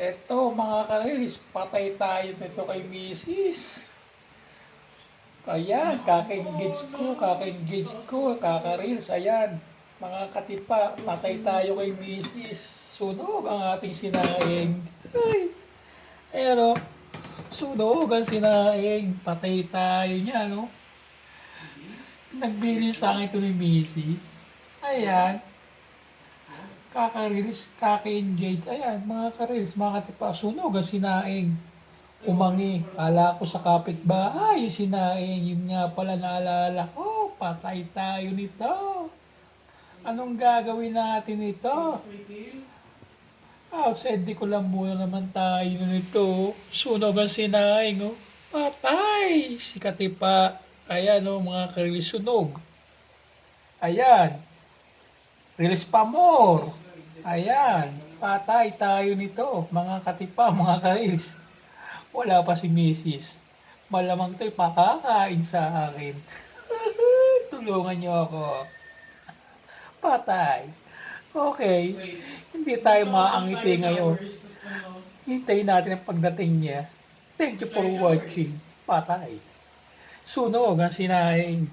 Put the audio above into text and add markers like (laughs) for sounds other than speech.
Eto mga karilis, patay tayo dito kay Mrs. Ayan, kaka-engage ko, kaka-engage ko, kaka-reels, ayan. Mga katipa, patay tayo kay Mrs. Sunog ang ating sinaing. Ay, pero, sunog ang sinaing. Patay tayo niya, no? Nagbili sa akin ito ni Mrs. Ayan. Kaka-reels, kaka-engage. Ayan, mga ka-reels, mga katipa, sunog ang sinaing. Umangi. Kala ko sa kapitbahay, yung sinaing. Yun nga pala naalala ko. Patay tayo nito. Anong gagawin natin nito? Outside di ko lang muna naman tayo nito. Sunog ang sinaing. Oh. Patay! Si Katipa. Ayan oh, mga karilis sunog. Ayan. Release pa more. Ayan. Patay tayo nito. Mga katipa, (laughs) mga karilis. Wala pa si Mrs. Malamang to'y pakakain sa akin. (laughs) Tulungan niyo ako. (laughs) Patay. Okay. Hindi tayo maangiti ngayon. Hintayin natin ang pagdating niya. Thank you for watching. Patay. Sunog ang sinaing.